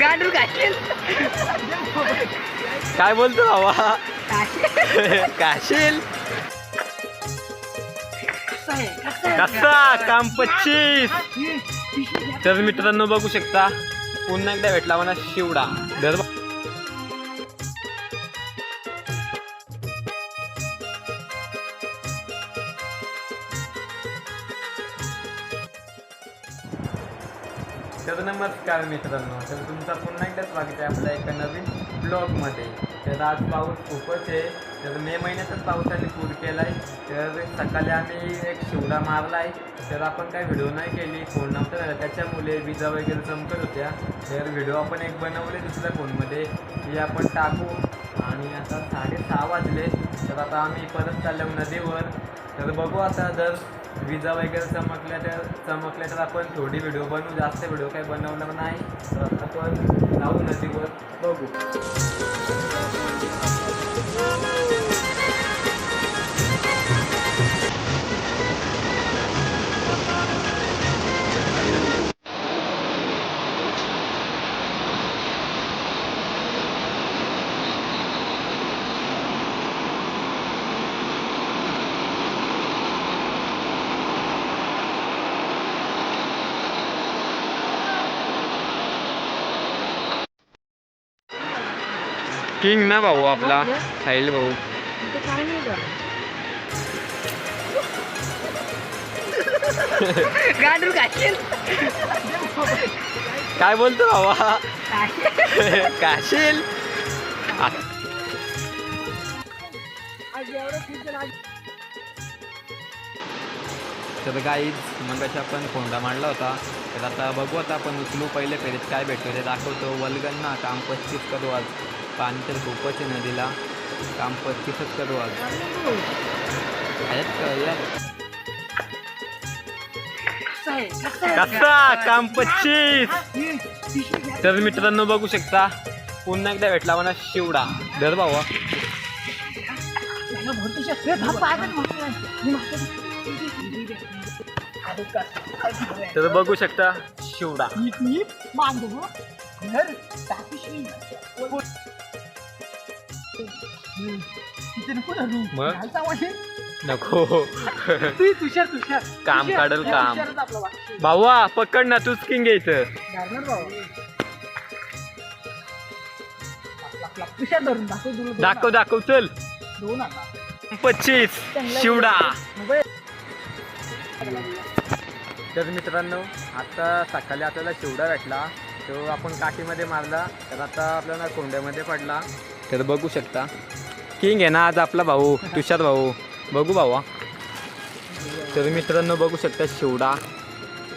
गांडूळ काशील काय बोलतो बाबा काशील. कसा काम पच्चीस. तर मित्रांनो बघू शकता. पुन्हा एकदा भेटला मला शिवडा. धर तर नमस्कार मित्रांनो. तर तुमचा पुन्हा एकदा स्वागत आहे आपल्या एका नवीन ब्लॉगमध्ये. तर आज पाऊस खूपच आहे. तर मे महिन्यातच पावसाने पूर केला आहे तर सकाळी आम्ही एक शिवडा मारला आहे तर आपण काही व्हिडिओ नाही केली. फोन नव्हता त्याच्यामुळे विजा वगैरे चमकत होत्या. तर व्हिडिओ आपण एक बनवले दुसऱ्या फोनमध्ये. ती आपण टाकू. आणि आता साडेसहा वाजले. तर आता आम्ही परत चाललो नदीवर. तर बघू आता जर विजा वगैरे चमकल्या तर चमकल्या तर आपण थोडी व्हिडिओ बनवू जास्त व्हिडिओ काही बनवणार नाही. तर आपण जाऊ नदीवर. बघू. किंग ना भाऊ आपला साहिल भाऊ गांडूळ काशील काय बोलतो बाबा काशील तर गाईज मग आपण कोंडा मांडला होता तर आता बघू आता आपण उचलू पहिले फेरीत काय भेटतो ते दाखवतो. वलगन ना काम पस्तीस करू आज. पाणी तर खूपच आहे नदीला. काम पस्तीसच करू आज. कसा? काम पच्चीस तर मित्रांनो बघू शकता पुन्हा एकदा भेटला मला शिवडा. धर भाऊ. तर बघू शकता शिवडा. मग? नको. तुषार तुषार. काम काढल काम. भावा पकड ना तूच किंग घ्यायचं दाखव दाखव चल. पच्चीस शिवडा. तर मित्रांनो आता सकाळी आपल्याला शिवडा भेटला. तो आपण काठीमध्ये मारला तर आता आपल्याला कोंड्यामध्ये पडला. तर बघू शकता. किंग आहे ना आज आपला भाऊ तुषार भाऊ. बघू भावा. तर मित्रांनो बघू शकता शिवडा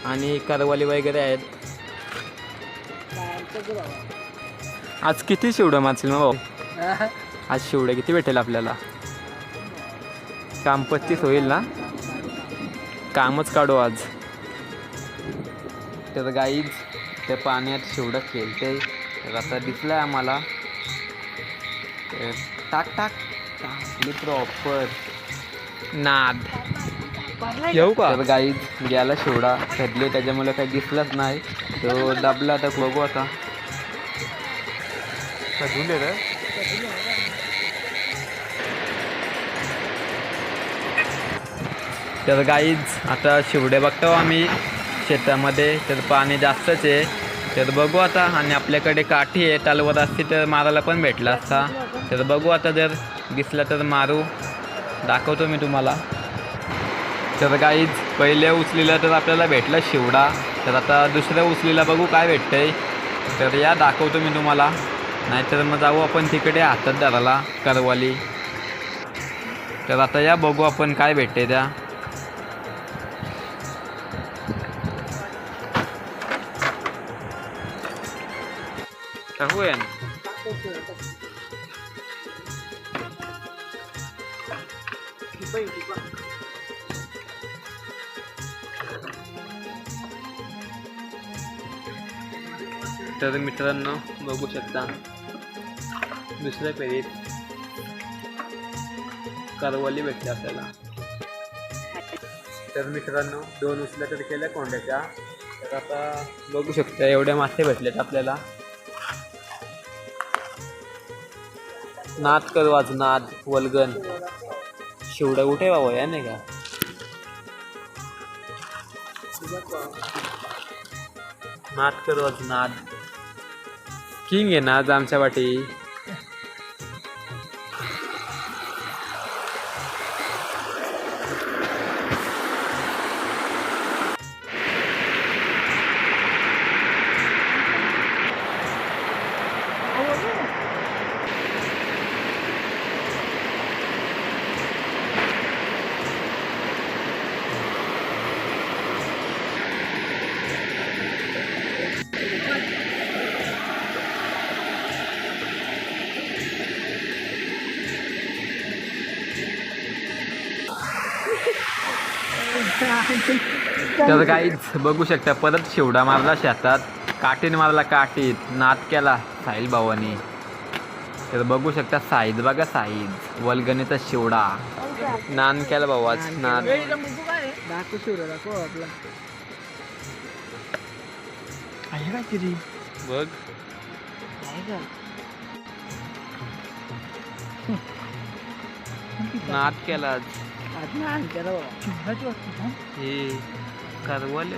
आणि करवाली वगैरे आहेत. आज किती शिवडा मारशील मग भाऊ? आज शिवडा किती भेटेल आपल्याला? काम पस्तीस होईल ना? कामच काढू आज. तर गाईज त्या पाण्यात शेवढं खेळते तर आता दिसलं आम्हाला. टाक टाक. टाकली प्रॉपर नाद. येऊ का? तर गाईज गेला शेवडा खेळले त्याच्यामुळे काही दिसलंच नाही. तो दाबला तर बघू आता. तर गाईज आता शिवडे बघतो आम्ही. शेतामध्ये तर पाणी जास्तच आहे. तर बघू आता आणि आपल्याकडे काठी आहे तालवर असती तर मारायला पण भेटला असता. तर बघू आता जर दिसला तर मारू. दाखवतो मी तुम्हाला. तर गाईज पहिल्या उचलीला तर आपल्याला भेटला शिवडा. तर आता दुसऱ्या उचलीला बघू काय भेटतंय. तर या दाखवतो मी तुम्हाला. नाहीतर मग जाऊ आपण तिकडे हातात धराला करवाली. तर आता या बघू आपण काय भेटते त्या. होय तर मित्रांनो बघू शकता दुसऱ्या फेरीत करवली भेटते आपल्याला तर मित्रांनो दोन उचल्या तर केल्या कोंड्याच्या तर आता बघू शकता एवढे मासे भेटलेत आपल्याला नाद कर वाज नाद वलगन. शिवडा कुठे बाबा या नाही का? नाद कर वाज नाद. किंग आहे ना आज आमच्या वाटी. तर काहीच बघू शकता परत शिवडा मारला शेतात. काठीने मारला काठीत. नाद केला साहिल भावानी. तर बघू शकता साईज बघा साईज वलगणीचा शिवडा. नान केला भाऊ आज नान बघ. नाद केला आज. वाटते का हे करवले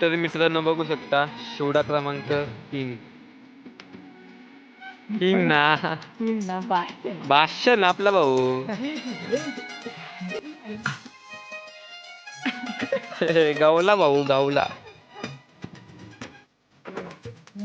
तर मित्रांनो बघू शकता शिवडा क्रमांक तीन. किंग ना. ना बाय बादशाह ना आपला भाऊ. गावला भाऊ गावला.